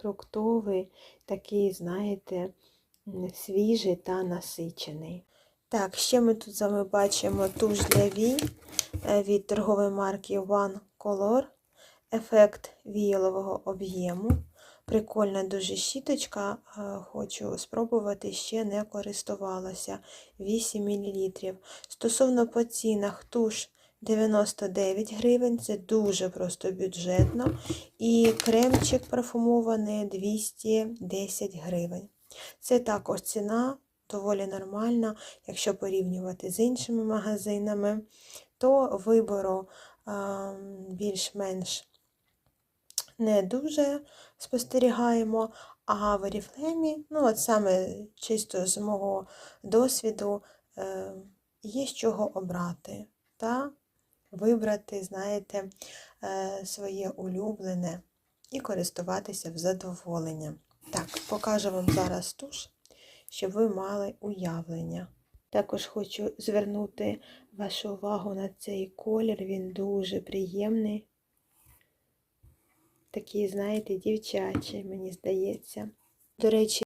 фруктовий, такий, знаєте, свіжий та насичений. Так, ще ми тут з вами бачимо туш для вій е, від торгової марки One Color. Ефект віялового об'єму. Прикольна дуже щіточка, е, хочу спробувати, ще не користувалася. 8 мл. Стосовно по цінах, туш 99 гривень, це дуже просто бюджетно. І кремчик парфумований 210 гривень. Це також ціна доволі нормальна, якщо порівнювати з іншими магазинами, то вибору а, більш-менш не дуже спостерігаємо. А в Oriflame, ну от саме чисто з мого досвіду, е, є з чого обрати та вибрати, знаєте, е, своє улюблене і користуватися в задоволення. Так, покажу вам зараз туш, щоб ви мали уявлення. Також хочу звернути вашу увагу на цей колір, він дуже приємний. Такий, знаєте, дівчачий, мені здається. До речі,